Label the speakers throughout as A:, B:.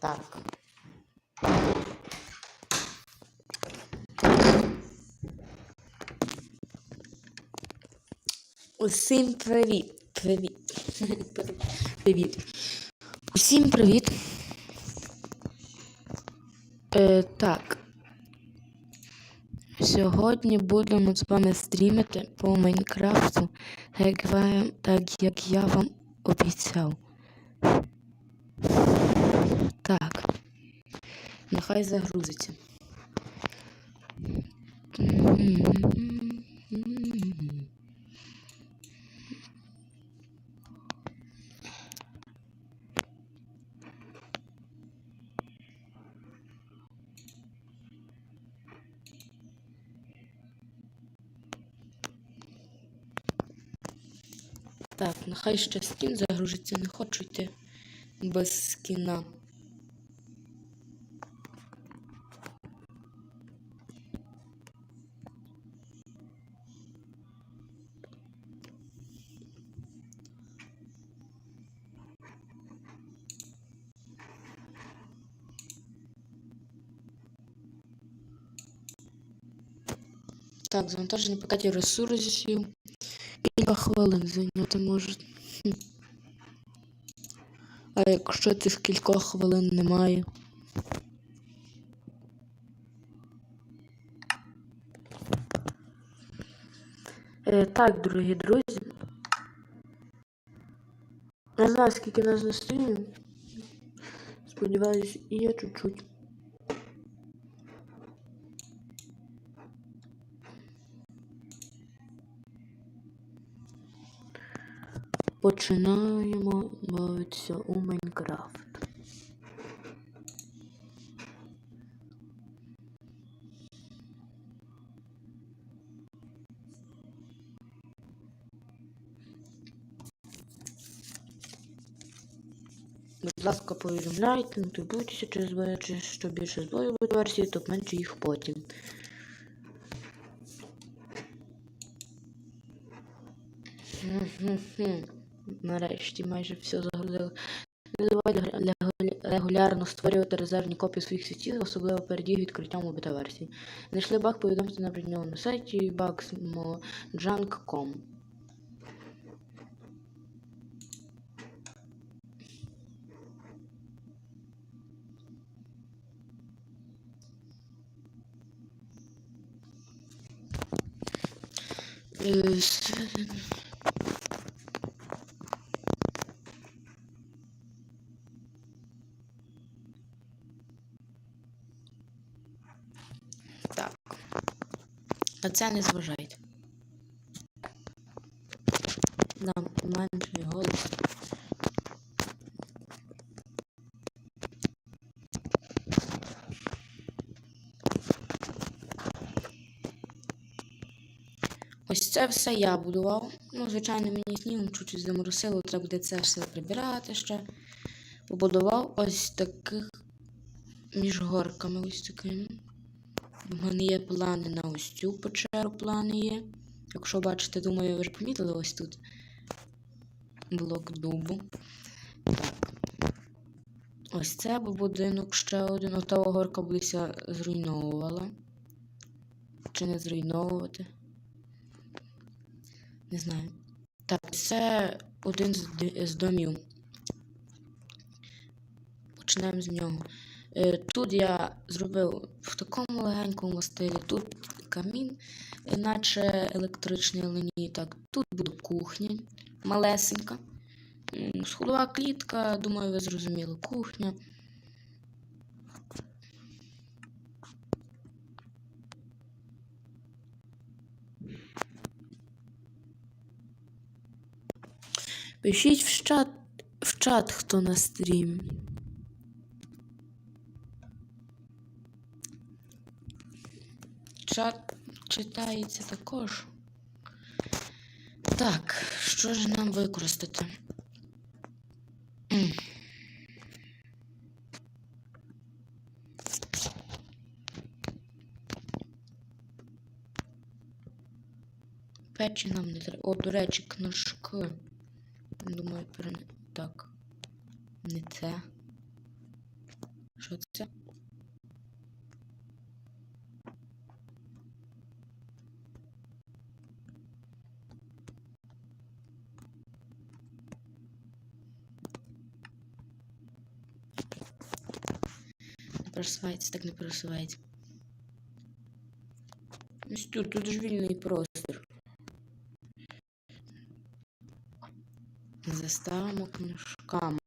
A: Так. Усім привіт. Привіт. Привіт. Усім привіт. Е, так. Сьогодні будемо з вами стрімити по Майнкрафту, так як, я вам обіцяв. Так. Нехай загрузиться. Так, нехай ще скін загрузиться, не хочу йти без скіна. Так, завантаження пакетів ресурсів. Кілька хвилин зайняти може. А якщо цих кількох хвилин немає. Е, так, дорогі друзі. Не знаю, скільки нас на стрімі. Сподіваюсь, і я чуть-чуть. Починаємо бавитися у Майнкрафт. Будь ласка, повідомляйте, не турбуйтеся чи збою, чи що більше збою буде версії, то менше їх потім. Мгм. Нарешті майже все загрузили. Не забувайте регулярно створювати резервні копії своїх світів, особливо перед їх відкриттям бета-версії. Знайшли баг, повідомте на броньованому сайті bugsmojunk.com. Е, На це не зважайте. Нам менший голос. Ось це все я будував. Ну, звичайно, мені снігом чуть-чуть заморосило, треба буде це все прибирати ще. Побудував ось таких між горками ось такими. У мене є плани на ось цю печеру, плани є. Якщо бачите, думаю, ви ж помітили ось тут блок дубу. Так. Ось це був будинок ще один. Отого горка будеся зруйновувала. Чи не зруйновувати? Не знаю. Так, це один з, домів. Почнемо з нього. Е, Тут я зробив в такому легенькому стилі. Тут камін, наче електричний линії. Так, тут буде кухня малесенька. Сходова клітка, думаю, ви зрозуміли, кухня. Пишіть в чат, в чат, хто на стрімі. Чат читається також. Так, що ж нам використати? Печі нам не треба. О, до речі, книжки. Думаю, перен... Так. Не це. Що це? Не просувається, так не просувається. Ось тут, тут ж вільний простір. Заставимо книжками.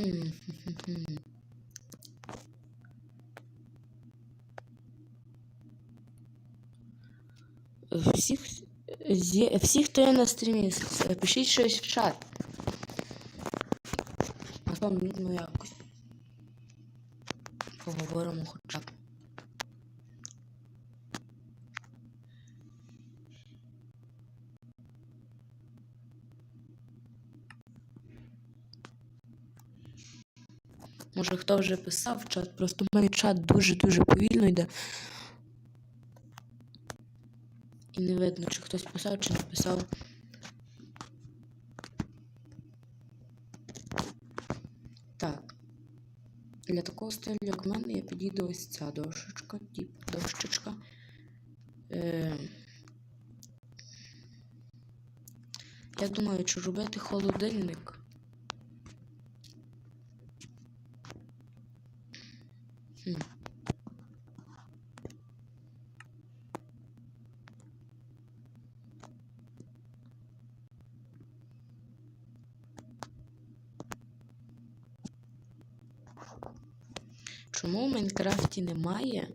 A: Хм, хм. Всіх, хто є на стрімі, пишіть щось в чат. А там нудно якось. Поговоримо хоча б. Може хто вже писав в чат, просто в мене чат дуже-дуже повільно йде. І не видно, чи хтось писав, чи не писав. Так. Для такого стилю, як в мене, я підійду ось ця дошечка, тип дощечка. Е... Я думаю, чи робити холодильник. Хм. Чому в Майнкрафті немає?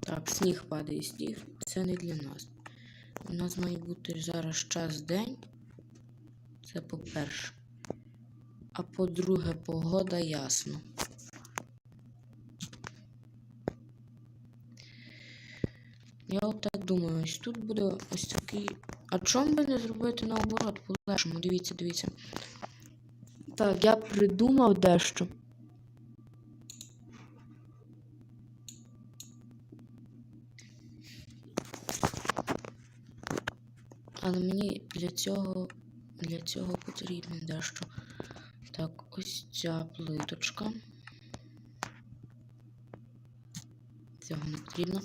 A: Так, сніг падає, сніг. Це не для нас. У нас має бути зараз час день. Це по-перше. А по-друге, погода ясна. Я от так думаю, ось тут буде ось такий. А чому би не зробити наоборот по-легшому? Дивіться, дивіться. Так, я придумав дещо. Але мені для цього для цього потрібно дещо. Так, ось ця плиточка. Цього не потрібно.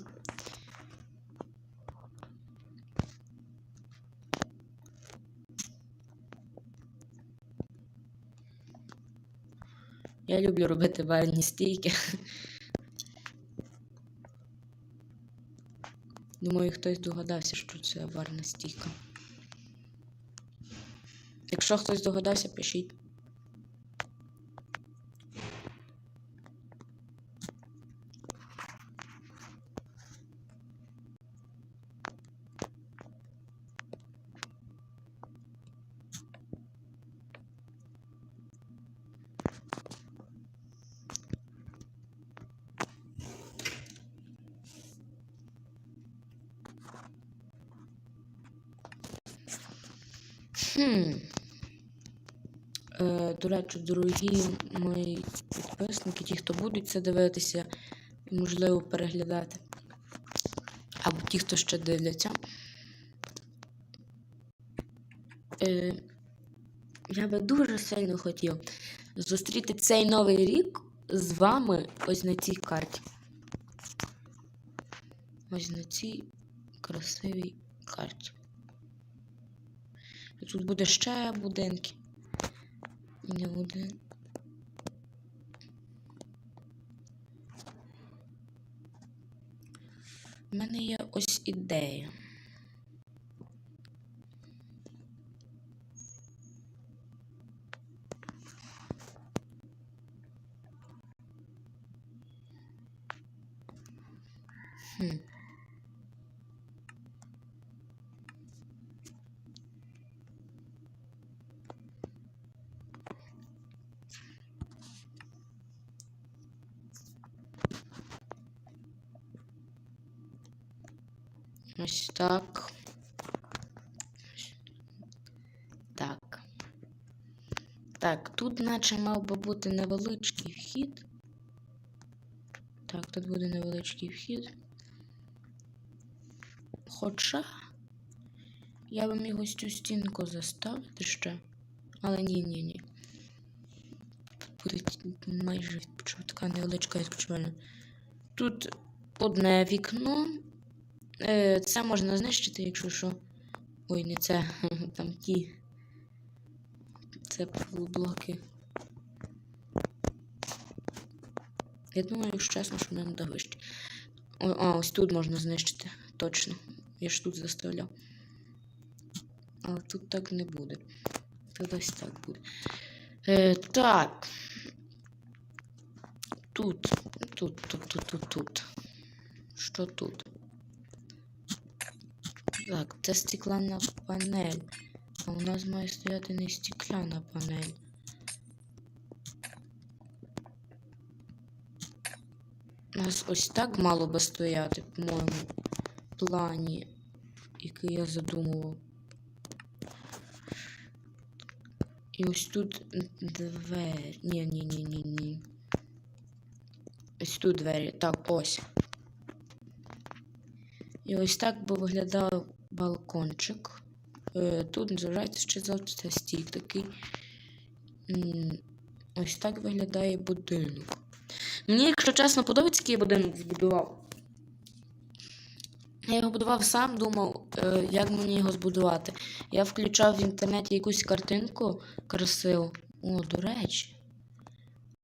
A: Я люблю робити барні стійки. Думаю, хтось догадався, що це варна стійка. Якщо хтось догадався, пишіть. Хм. Е, до речі, дорогі мої підписники, ті, хто будуть це дивитися можливо, переглядати. Або ті, хто ще дивляться. Е, я би дуже сильно хотів зустріти цей новий рік з вами ось на цій карті. Ось на цій красивій карті. І Тут буде ще будинки не буде. У мене є ось ідея. Хм. Так. Так. Так, тут наче мав би бути невеличкий вхід. Так, тут буде невеличкий вхід. Хоча я би міг ось цю стінку заставити ще. Але ні, ні, ні. Буде майже така невеличка відпочивальна. Тут одне вікно. Е, Це можна знищити, якщо що. Ой, не це. Там ті. Це блоки. Я думаю, якщо чесно, що не треба вище. А, ось тут можна знищити. Точно. Я ж тут заставляв. Але тут так не буде. Тут ось так буде. Е, так. Тут. Тут, тут, тут, тут, тут. Що тут? Так, це стеклянна панель. А у нас має стояти не стекляна панель. У нас ось так мало би стояти, по-моєму, плані, який я задумував. І ось тут двері. Ні, ні, ні, ні, ні. Ось тут двері. Так, ось. І ось так би виглядав балкончик. Е, Тут називається ще завжди стік такий. Ось так виглядає будинок. Мені, якщо чесно, подобається, який я будинок збудував. Я його будував сам, думав, е, як мені його збудувати. Я включав в інтернеті якусь картинку красиву. О, до речі.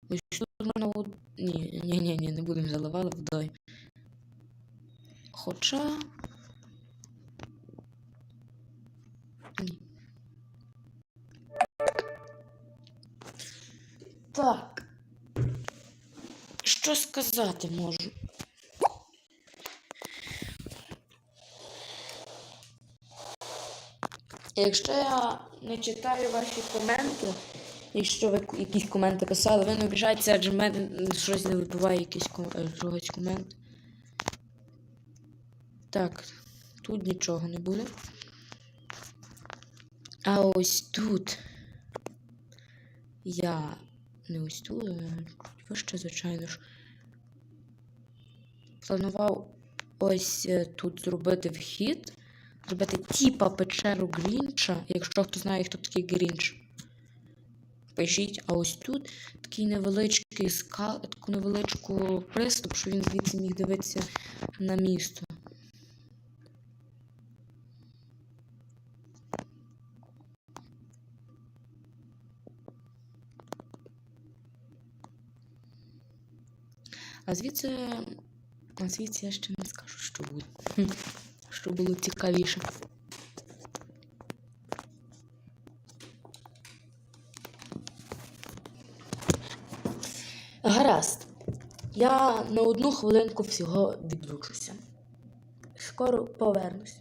A: Ось тут можна. Ні, ні, ні, ні, не будемо заливати водою. Хоча. Ні. Так. Що сказати можу? Якщо я не читаю ваші коменти, якщо ви якісь коменти писали, ви не обіжайтеся, адже в мене щось не вибиває якийсь чогось комент. Так, тут нічого не буде. А ось тут я не ось тут, а ще, звичайно ж. Планував ось е, тут зробити вхід, зробити типа печеру Грінча. Якщо хто знає, хто такий Грінч, пишіть. А ось тут такий невеличкий скал, таку невеличку приступ, що він звідси міг дивитися на місто. А звідси, а звідси я ще не скажу, що буде. Що було цікавіше. Гаразд. Я на одну хвилинку всього відлучуся. Скоро повернусь.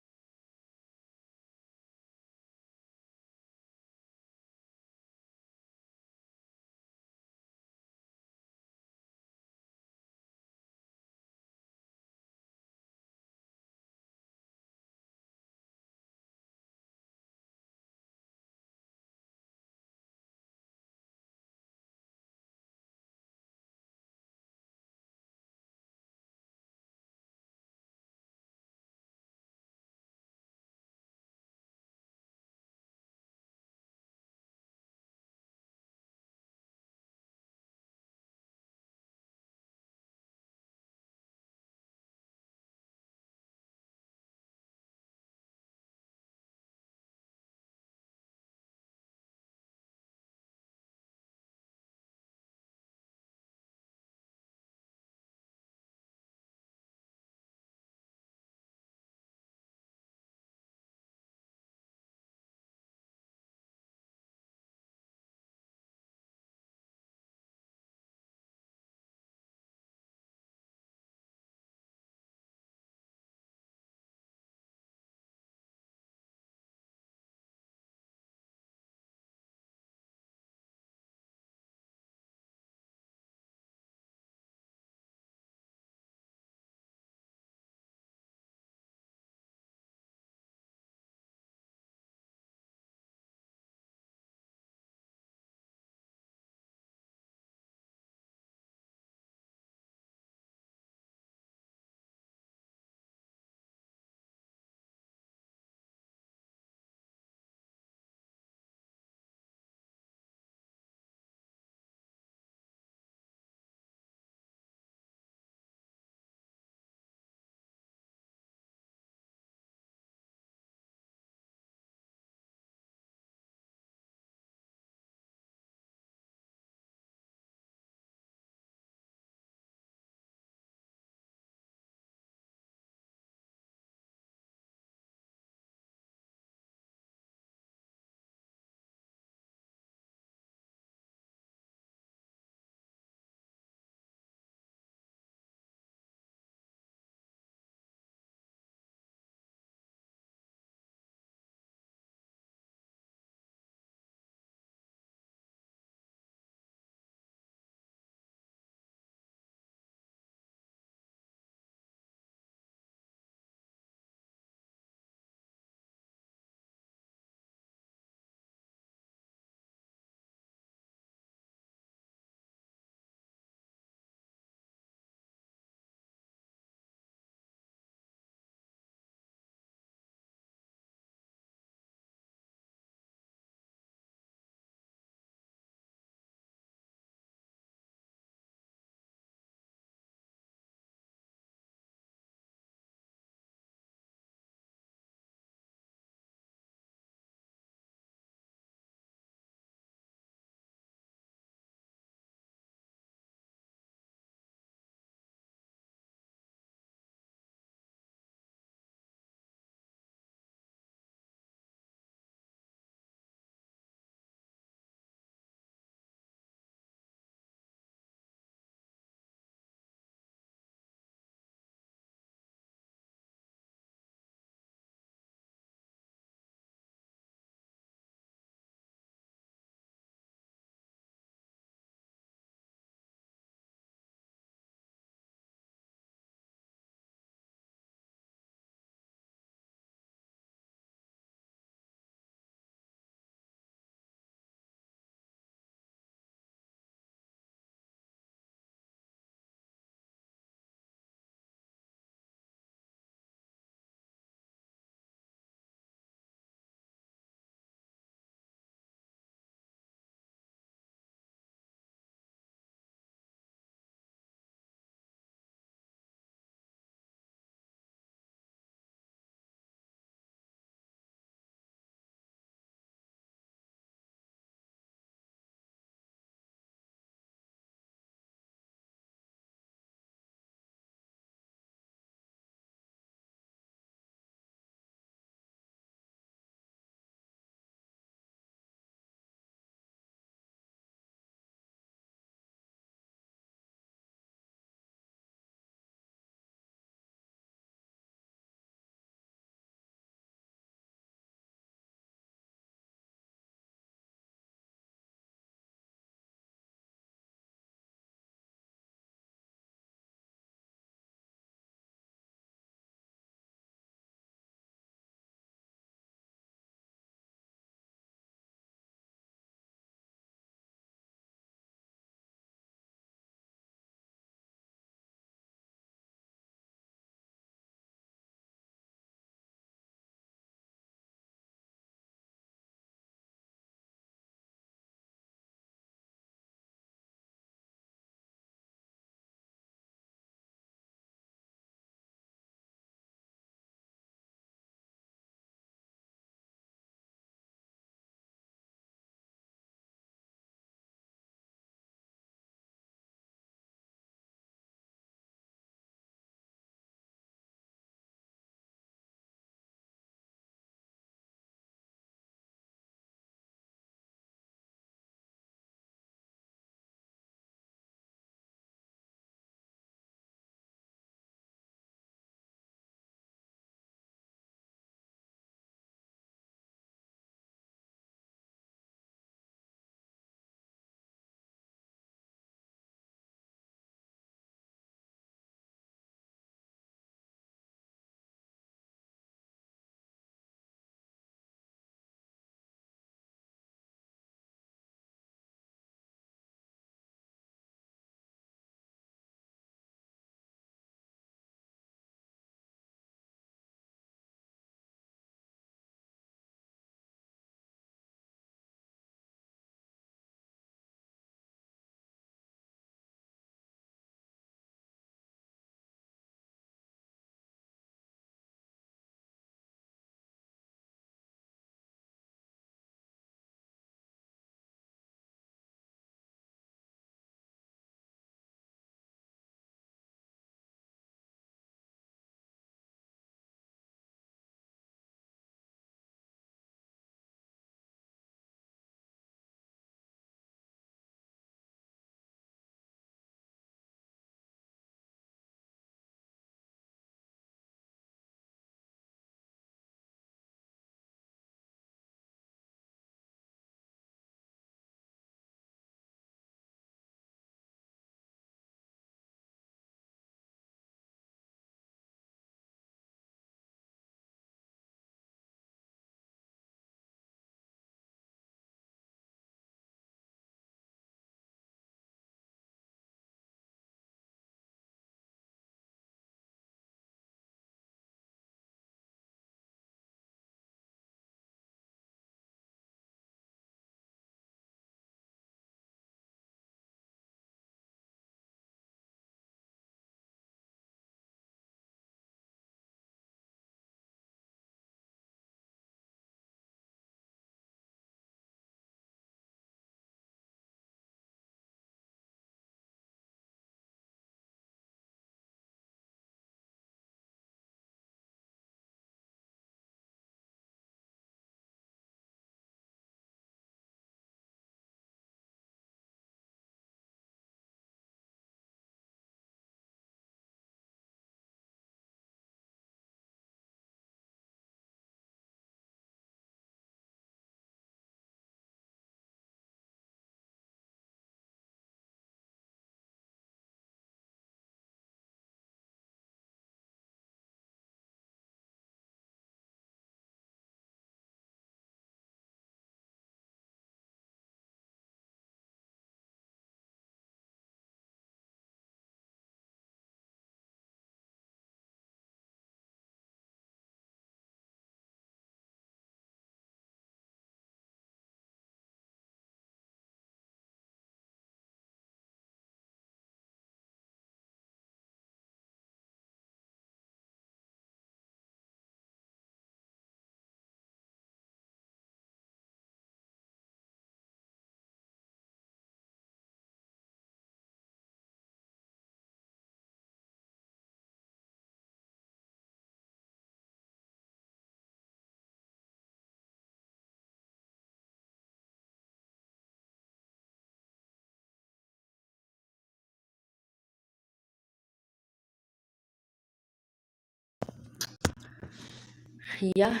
A: Я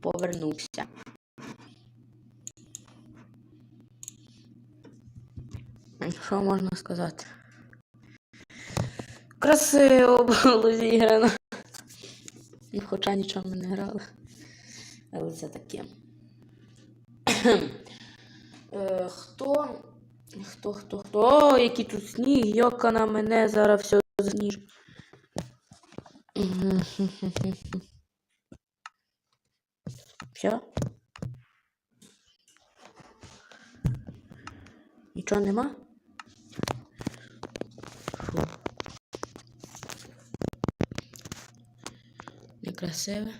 A: повернувся. Що можна сказати? Красиво було зіграно. Ну, Хоча нічого ми не грали. Але це таке. Е, хто? Хто, хто, хто? О, який тут сніг, йока на мене зараз все зніж. Все? Нічого нема? Фу. Некрасиве.